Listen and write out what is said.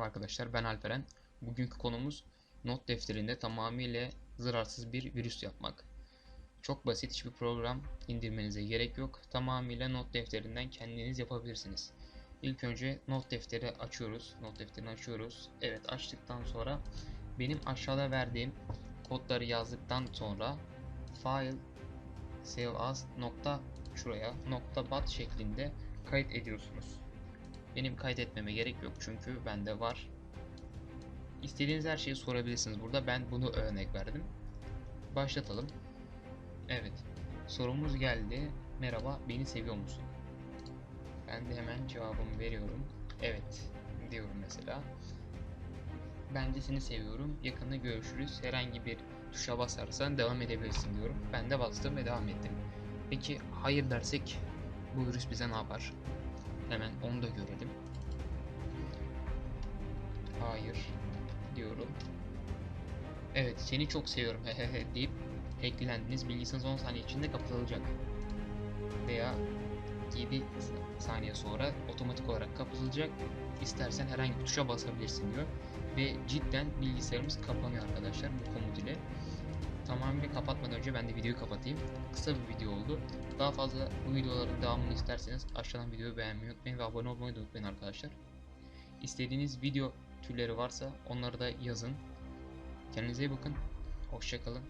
arkadaşlar ben Alperen. Bugünkü konumuz not defterinde tamamıyla zararsız bir virüs yapmak. Çok basit hiçbir program indirmenize gerek yok. Tamamıyla not defterinden kendiniz yapabilirsiniz. İlk önce not defteri açıyoruz. Not defterini açıyoruz. Evet açtıktan sonra benim aşağıda verdiğim kodları yazdıktan sonra file save as nokta şuraya nokta bat şeklinde kayıt ediyorsunuz. Benim kaydetmeme gerek yok çünkü bende var. İstediğiniz her şeyi sorabilirsiniz burada. Ben bunu örnek verdim. Başlatalım. Evet. Sorumuz geldi. Merhaba, beni seviyor musun? Ben de hemen cevabımı veriyorum. Evet diyorum mesela. Ben de seni seviyorum. Yakında görüşürüz. Herhangi bir tuşa basarsan devam edebilirsin diyorum. Ben de bastım ve devam ettim. Peki hayır dersek bu virüs bize ne yapar? Hemen 14 Hayır diyorum. Evet seni çok seviyorum hehehe deyip eklendiniz. Bilgisayarınız 10 saniye içinde kapatılacak. Veya 7 saniye sonra otomatik olarak kapatılacak. İstersen herhangi bir tuşa basabilirsin diyor. Ve cidden bilgisayarımız kapanıyor arkadaşlar bu komut ile. Tamamen kapatmadan önce ben de videoyu kapatayım. Kısa bir video oldu. Daha fazla bu videoların devamını isterseniz aşağıdan videoyu beğenmeyi unutmayın ve abone olmayı unutmayın arkadaşlar. İstediğiniz video türleri varsa onları da yazın. Kendinize iyi bakın. Hoşçakalın.